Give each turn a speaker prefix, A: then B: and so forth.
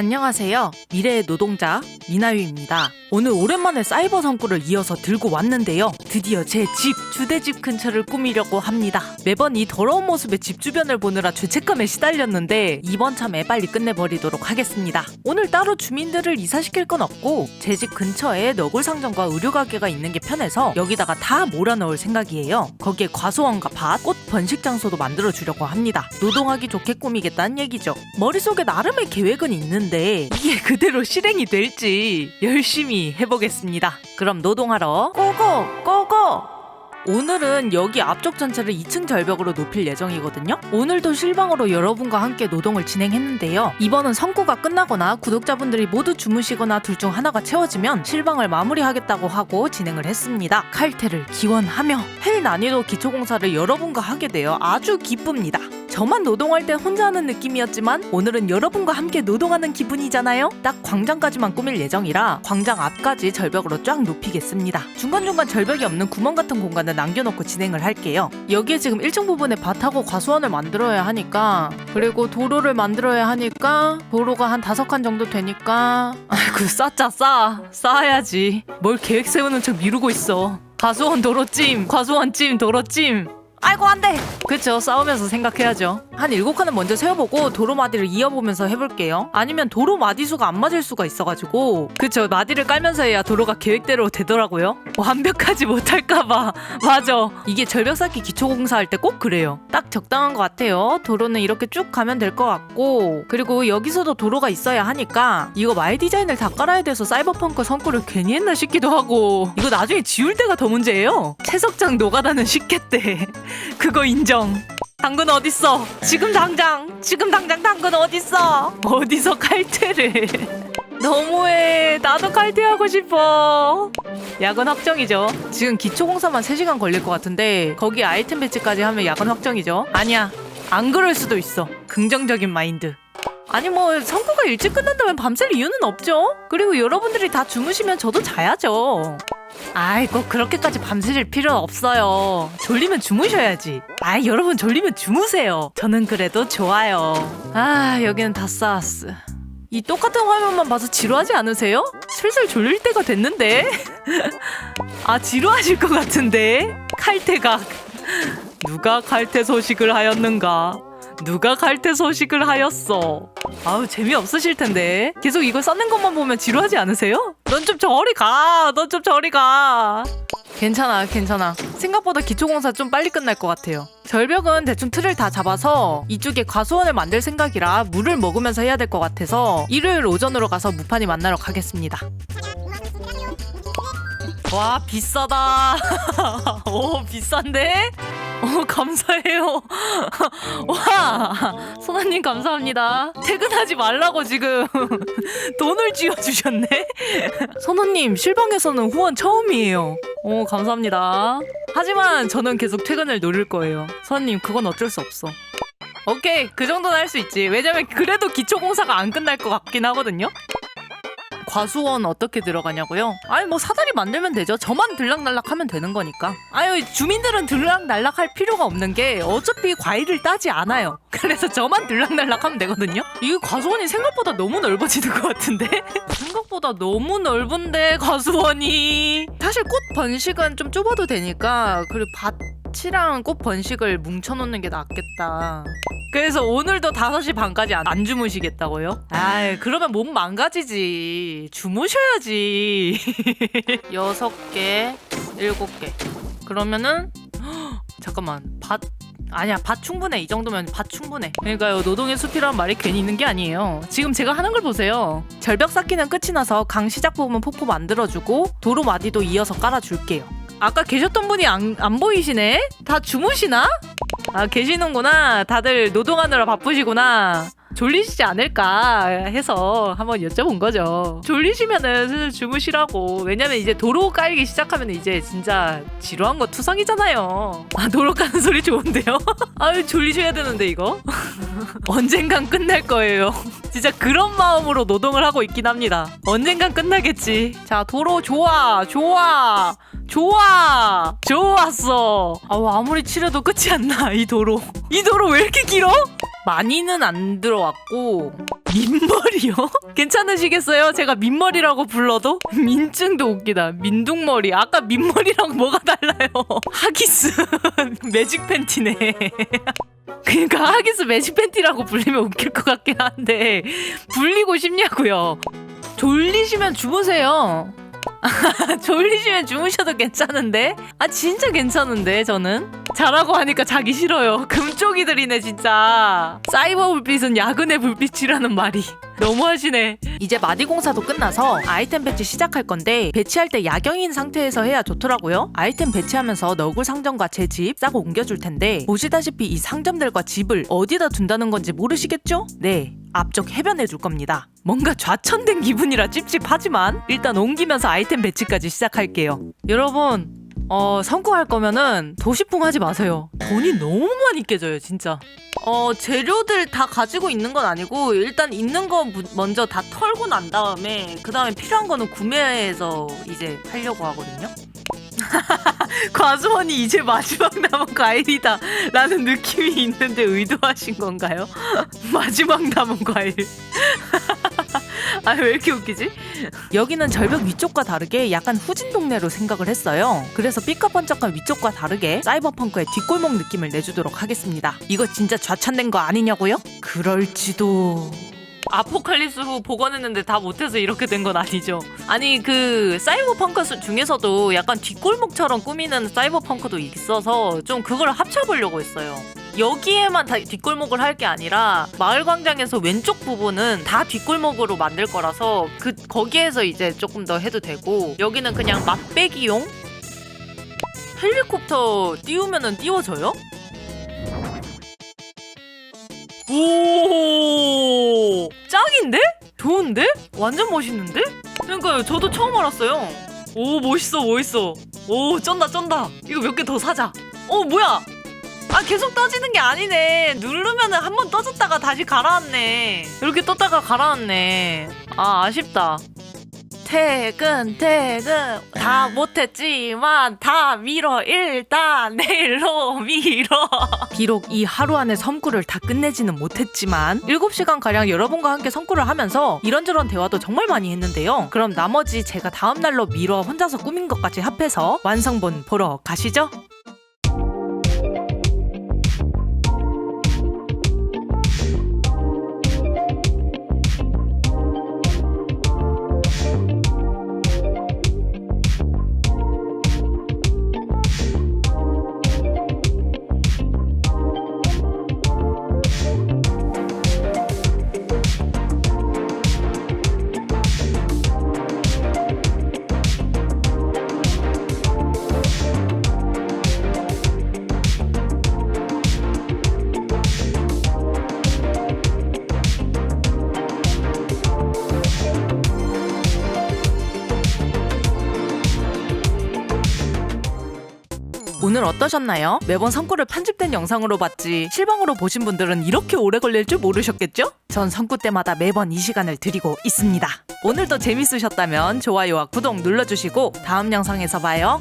A: 안녕하세요. 미래의 노동자 미나유입니다. 오늘 오랜만에 사이버 성구를 이어서 들고 왔는데요. 드디어 제 집, 주대집 근처를 꾸미려고 합니다. 매번 이 더러운 모습의 집 주변을 보느라 죄책감에 시달렸는데 이번 참에 빨리 끝내버리도록 하겠습니다. 오늘 따로 주민들을 이사시킬 건 없고 제 집 근처에 너굴 상점과 의류 가게가 있는 게 편해서 여기다가 다 몰아넣을 생각이에요. 거기에 과수원과 밭, 꽃 번식 장소도 만들어 주려고 합니다. 노동하기 좋게 꾸미겠다는 얘기죠. 머릿속에 나름의 계획은 있는데 이게 그대로 실행이 될지 열심히 해보겠습니다. 그럼 노동하러 고고 고고! 오늘은 여기 앞쪽 전체를 2층 절벽으로 높일 예정이거든요. 오늘도 실방으로 여러분과 함께 노동을 진행했는데요. 이번은 성구가 끝나거나 구독자분들이 모두 주무시거나 둘 중 하나가 채워지면 실방을 마무리하겠다고 하고 진행을 했습니다. 칼퇴를 기원하며 헬 난이도 기초공사를 여러분과 하게 되어 아주 기쁩니다. 저만 노동할 땐 혼자 하는 느낌이었지만 오늘은 여러분과 함께 노동하는 기분이잖아요. 딱 광장까지만 꾸밀 예정이라 광장 앞까지 절벽으로 쫙 높이겠습니다. 중간중간 절벽이 없는 구멍 같은 공간을 남겨놓고 진행을 할게요. 여기에 지금 1층 부분에 밭하고 과수원을 만들어야 하니까 그리고 도로를 만들어야 하니까 도로가 한 다섯 칸 정도 되니까 아이고 쌓자 쌓아 쌓아야지 뭘 계획 세우는 척 미루고 있어 과수원 도로찜 과수원 찜 도로찜 아이고 안돼. 그쵸 싸우면서 생각해야죠. 한 일곱 칸은 먼저 세워보고 도로 마디를 이어보면서 해볼게요. 아니면 도로 마디수가 안 맞을 수가 있어가지고. 그쵸 마디를 깔면서 해야 도로가 계획대로 되더라고요. 완벽하지 못할까봐. 맞아. 이게 절벽 쌓기 기초공사 할 때 꼭 그래요. 딱 적당한 것 같아요. 도로는 이렇게 쭉 가면 될 것 같고. 그리고 여기서도 도로가 있어야 하니까 이거 마이 디자인을 다 깔아야 돼서 사이버펑크 성구를 괜히 했나 싶기도 하고. 이거 나중에 지울 때가 더 문제예요. 채석장 노가다는 쉽겠대 그거 인정. 당근 어딨어? 지금 당장, 지금 당장 당근 어딨어? 어디서 칼퇴를? 너무해. 나도 칼퇴하고 싶어. 야근 확정이죠. 지금 기초공사만 3시간 걸릴 것 같은데 거기 아이템 배치까지 하면 야근 확정이죠. 아니야. 안 그럴 수도 있어. 긍정적인 마인드. 아니 뭐 성과가 일찍 끝난다면 밤샐 이유는 없죠. 그리고 여러분들이 다 주무시면 저도 자야죠. 아이 꼭 그렇게까지 밤새실 필요 없어요. 졸리면 주무셔야지. 아이 여러분 졸리면 주무세요. 저는 그래도 좋아요. 아 여기는 다 쌓았어. 이 똑같은 화면만 봐서 지루하지 않으세요? 슬슬 졸릴 때가 됐는데? 아 지루하실 것 같은데? 칼퇴각. 누가 칼퇴 소식을 하였는가? 누가 칼퇴 소식을 하였어? 아우 재미없으실 텐데 계속 이거 쌓는 것만 보면 지루하지 않으세요? 넌 좀 저리 가. 넌 좀 저리 가. 괜찮아, 괜찮아. 생각보다 기초공사 좀 빨리 끝날 것 같아요. 절벽은 대충 틀을 다 잡아서 이쪽에 과수원을 만들 생각이라 물을 먹으면서 해야 될 것 같아서 일요일 오전으로 가서 무판이 만나러 가겠습니다. 와 비싸다. 오 비싼데? 어 감사해요. 와 소나님 감사합니다. 퇴근하지 말라고 지금 돈을 쥐어주셨네. 선호님 실방에서는 후원 처음이에요. 오 감사합니다. 하지만 저는 계속 퇴근을 노릴 거예요. 선호님 그건 어쩔 수 없어. 오케이 그 정도는 할 수 있지. 왜냐면 그래도 기초공사가 안 끝날 것 같긴 하거든요. 과수원 어떻게 들어가냐고요? 아니 뭐 사다리 만들면 되죠. 저만 들락날락 하면 되는 거니까. 아유 주민들은 들락날락 할 필요가 없는 게 어차피 과일을 따지 않아요. 그래서 저만 들락날락 하면 되거든요. 이 과수원이 생각보다 너무 넓어지는 것 같은데? 생각보다 너무 넓은데 과수원이. 사실 꽃 번식은 좀 좁아도 되니까 그리고 밭이랑 꽃 번식을 뭉쳐놓는 게 낫겠다. 그래서 오늘도 5시 반까지 안, 안 주무시겠다고요? 아이, 그러면 몸 망가지지. 주무셔야지. 여섯 개, 일곱 개. 그러면은, 헉, 잠깐만, 밭, 아니야, 밭 충분해. 이 정도면 밭 충분해. 그러니까요, 노동의 숲이란 말이 괜히 있는 게 아니에요. 지금 제가 하는 걸 보세요. 절벽 쌓기는 끝이 나서 강 시작 부분 폭포 만들어주고, 도로 마디도 이어서 깔아줄게요. 아까 계셨던 분이 안, 안 보이시네? 다 주무시나? 아 계시는구나. 다들 노동하느라 바쁘시구나. 졸리시지 않을까 해서 한번 여쭤본 거죠. 졸리시면은 슬슬 주무시라고. 왜냐면 이제 도로 깔기 시작하면 이제 진짜 지루한 거 투성이잖아요. 아 도로 까는 소리 좋은데요? 아유 졸리셔야 되는데 이거. 언젠간 끝날 거예요. 진짜 그런 마음으로 노동을 하고 있긴 합니다. 언젠간 끝나겠지. 자 도로 좋아 좋아. 좋아 좋았어 아 아무리 치려도 끝이 안 나 이 도로 이 도로 왜 이렇게 길어? 많이는 안 들어왔고 민머리요? 괜찮으시겠어요? 제가 민머리라고 불러도? 민증도 웃기다. 민둥머리. 아까 민머리랑 뭐가 달라요? 하기스 매직 팬티네. 그러니까 하기스 매직 팬티라고 불리면 웃길 것 같긴 한데 불리고 싶냐고요. 졸리시면 주무세요. 졸리시면 주무셔도 괜찮은데? 아 진짜 괜찮은데 저는? 자라고 하니까 자기 싫어요. 금쪽이들이네 진짜. 사이버 불빛은 야근의 불빛이라는 말이. 너무하시네. 이제 마디 공사도 끝나서 아이템 배치 시작할 건데 배치할 때 야경인 상태에서 해야 좋더라고요. 아이템 배치하면서 너굴 상점과 제 집 싸고 옮겨줄 텐데 보시다시피 이 상점들과 집을 어디다 둔다는 건지 모르시겠죠? 네. 앞쪽 해변해 줄 겁니다. 뭔가 좌천된 기분이라 찝찝하지만 일단 옮기면서 아이템 배치까지 시작할게요. 여러분, 어, 성공할 거면은 도시풍 하지 마세요. 돈이 너무 많이 깨져요, 진짜. 어, 재료들 다 가지고 있는 건 아니고 일단 있는 거 무- 먼저 다 털고 난 다음에 그 다음에 필요한 거는 구매해서 이제 하려고 하거든요. 과수원이 이제 마지막 남은 과일이다 라는 느낌이 있는데 의도하신 건가요? 마지막 남은 과일 아 왜 이렇게 웃기지? 여기는 절벽 위쪽과 다르게 약간 후진 동네로 생각을 했어요 그래서 삐까번쩍한 위쪽과 다르게 사이버펑크의 뒷골목 느낌을 내주도록 하겠습니다 이거 진짜 좌찬된 거 아니냐고요? 그럴지도 아포칼립스 후 복원했는데 다 못해서 이렇게 된 건 아니죠. 아니 그 사이버펑크 수- 중에서도 약간 뒷골목처럼 꾸미는 사이버펑크도 있어서 좀 그걸 합쳐보려고 했어요. 여기에만 다 뒷골목을 할 게 아니라 마을 광장에서 왼쪽 부분은 다 뒷골목으로 만들 거라서 그 거기에서 이제 조금 더 해도 되고 여기는 그냥 맛배기용 헬리콥터 띄우면은 띄워져요? 오 짱인데? 좋은데? 완전 멋있는데? 그러니까요 저도 처음 알았어요 오 멋있어 멋있어 오 쩐다 쩐다 이거 몇 개 더 사자 어 뭐야 아 계속 떠지는 게 아니네. 누르면 은 한 번 떠졌다가 다시 가라앉네. 이렇게 떴다가 가라앉네. 아 아쉽다. 퇴근 퇴근. 다 못했지만 다 밀어 일단 내일로 밀어 비록 이 하루 안에 섬구를 다 끝내지는 못했지만 7시간 가량 여러분과 함께 섬구를 하면서 이런저런 대화도 정말 많이 했는데요. 그럼 나머지 제가 다음 날로 미뤄 혼자서 꾸민 것까지 합해서 완성본 보러 가시죠 오늘 어떠셨나요? 매번 성구를 편집된 영상으로 봤지 실방으로 보신 분들은 이렇게 오래 걸릴 줄 모르셨겠죠? 전 성구 때마다 매번 이 시간을 드리고 있습니다. 오늘도 재밌으셨다면 좋아요와 구독 눌러주시고 다음 영상에서 봐요.